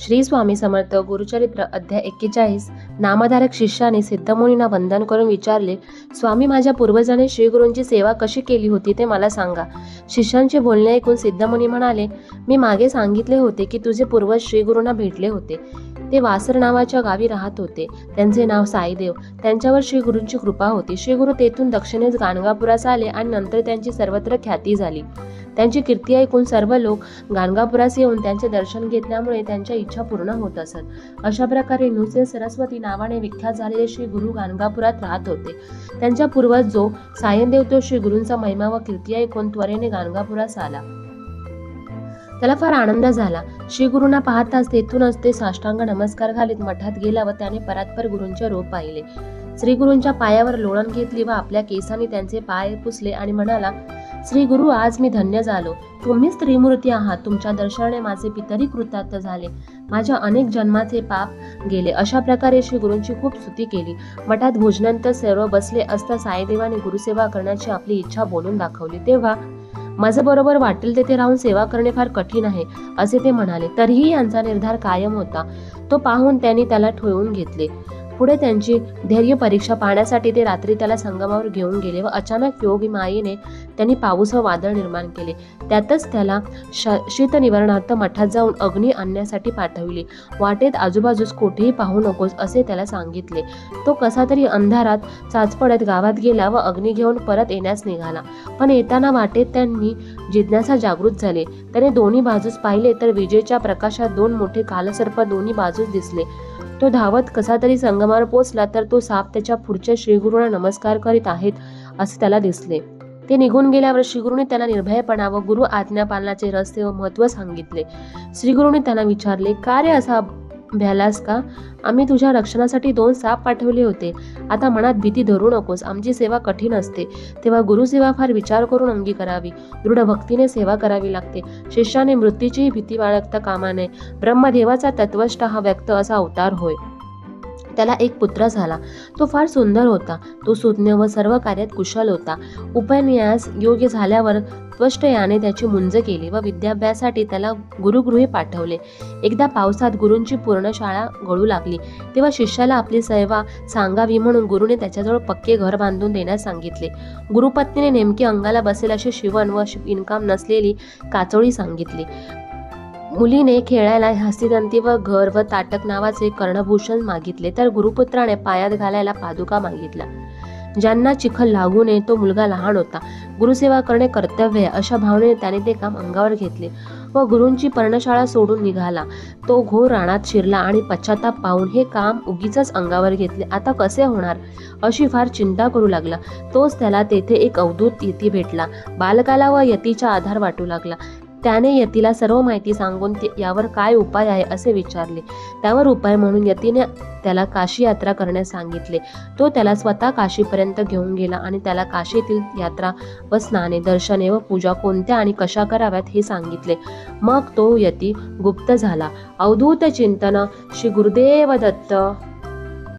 श्री स्वामी समर्थ गुरुचरित्र अध्याय एक्केचाळीस नामधारक शिष्याने सिद्धमुनींना वंदन करून विचारले स्वामी माझ्या पूर्वजांनी श्रीगुरूंची सेवा कशी केली होती ते मला सांगा. शिष्यांचे बोलणे ऐकून सिद्धमुनी म्हणाले मी मागे सांगितले होते की तुझे पूर्वज श्रीगुरूंना भेटले होते. ते वासर नावाच्या गावी राहत होते. त्यांचे नाव साईदेव. त्यांच्यावर श्री गुरूंची कृपा होती. श्री गुरु तेथून दक्षिणेस गाणगापुरास आले आणि नंतर त्यांची सर्वत्र ख्याती झाली. त्यांची कीर्ती ऐकून सर्व लोक गाणगापुरास येऊन त्यांचे दर्शन घेतल्यामुळे त्यांच्या इच्छा पूर्ण होत असत. अशा प्रकारे नुसे सरस्वती नावाने विख्यात झालेले श्री गुरु गाणगापुरात राहत होते. त्यांचा पूर्वज जो सायनदेव तो श्री गुरूंचा महिमा व कीर्ती ऐकून त्वरेने गाणगापुरास आला. त्याला फार आनंद झाला. श्री गुरुंना पाहताच तेथूनच ते साष्टांग नमस्कार घालीत मठात गेला व त्याने परात्पर गुरूंचे रोप पाहिले. श्री गुरूंच्या पायावर लोळण घेतली व आपल्या केसांनी त्यांचे पाय पुसले आणि म्हणाला श्री गुरु आज मी धन्य झालो. तुम्हीच त्रिमूर्ती आहात. तुमच्या दर्शनाने माझे पितरी कृतार्थ झाले. माझ्या अनेक जन्माचे पाप गेले. अशा प्रकारे श्री गुरूंची खूप स्तुती केली. मठात भोजनानंतर सर्व बसले असता साईदेवाने गुरुसेवा करण्याची आपली इच्छा बोलून दाखवली. तेव्हा माझं बरोबर वाटेल तेथे राहून सेवा करणे फार कठीण आहे असे ते म्हणाले. तरीही यांचा निर्धार कायम होता. तो पाहून त्यांनी त्याला ठेवून घेतले. पुढे त्यांची धैर्य परीक्षा पाहण्यासाठी ते रात्री त्याला संगमावर घेऊन गेले व अचानक योगी मायेने त्यांनी पाऊस व वादळ निर्माण केले. त्यातच त्याला श शीत निवारणार्थ मठात जाऊन अग्नी आणण्यासाठी पाठविले. वाटेत आजूबाजूस कोठेही पाहू नकोस असे त्याला सांगितले. तो कसा तरी अंधारात चाचपडत गावात गेला व अग्नी घेऊन परत येण्यास निघाला. पण येताना वाटेत त्यांनी जिज्ञासा जागृत झाले. त्याने दोन्ही बाजूस पाहिले तर विजेच्या प्रकाशात दोन मोठे कालसर्प दोन्ही बाजूस दिसले. तो धावत कसा तरी संगमावर पोचला तर तो साप त्याच्या पुढच्या श्रीगुरूंना नमस्कार करीत आहेत असे त्याला दिसले. ते निघून गेल्यावर श्रीगुरुंनी त्याला निर्भयपणा व गुरु आज्ञा पालनाचे व महत्त्व सांगितले. श्रीगुरूंनी त्यांना विचारले का रे असा भ्यालास का? आम्ही तुझ्या रक्षणासाठी दोन साप पाठवले होते. आता मनात भीती धरू नकोस. आमची सेवा कठीण असते. तेव्हा गुरुसेवा फार विचार करून अंगी करावी. दृढ भक्तीने सेवा करावी लागते. शिष्याने मृत्यूचीही भीती बाळगता कामा नये. ब्रह्मदेवाचा तत्वष्ट हा व्यक्त असा अवतार होय. त्याला एक पुत्र झाला. तो फार सुंदर होता. तो सुज्ञ व सर्व कार्यात कुशल होता. उपन्यास योग्य झाल्यावर त्वष्ट याने त्याची मुंज केली व विद्याभ्यासासाठी त्याला गुरुगृही पाठवले. एकदा पावसात गुरूंची पूर्ण शाळा गळू लागली. तेव्हा शिष्याला आपली सेवा सांगावी म्हणून गुरुने त्याच्याजवळ पक्के घर बांधून देण्यास सांगितले. गुरुपत्नीने नेमकी अंगाला बसेल अशी शिवण व इन्काम नसलेली काचोळी सांगितली. मुलीने खेळायला हस्तिदंती व घर व ताटक नावाचे कर्णभूषण मागितले तर गुरुपुत्राने पायात घालायला पादुका मागितला ज्यांना चिखल लागू नये तो मुलगा लहान होता. गुरुसेवा करणे कर्तव्य आहे अशा भावनेने त्याने ते काम अंगावर घेतले व गुरूंची पर्णशाळा सोडून निघाला. तो घोर रानात शिरला आणि पश्चाताप पाहून हे काम उगीच अंगावर घेतले. आता कसे होणार? अशी फार चिंता करू लागला. तोच त्याला तेथे एक अवधूत यती भेटला. बालकाला व यतीचा आधार वाटू लागला. त्याने यतीला सर्व माहिती सांगून ते- यावर काय उपाय आहे असे विचारले. त्यावर उपाय म्हणून यतीने त्याला काशी यात्रा करण्यास सांगितले. तो त्याला स्वतः काशीपर्यंत घेऊन गेला आणि त्याला काशीतील यात्रा व स्नाने दर्शने व पूजा कोणत्या आणि कशा कराव्यात हे सांगितले. मग तो यती गुप्त झाला. अवधूत चिंतन श्री गुरुदेव दत्त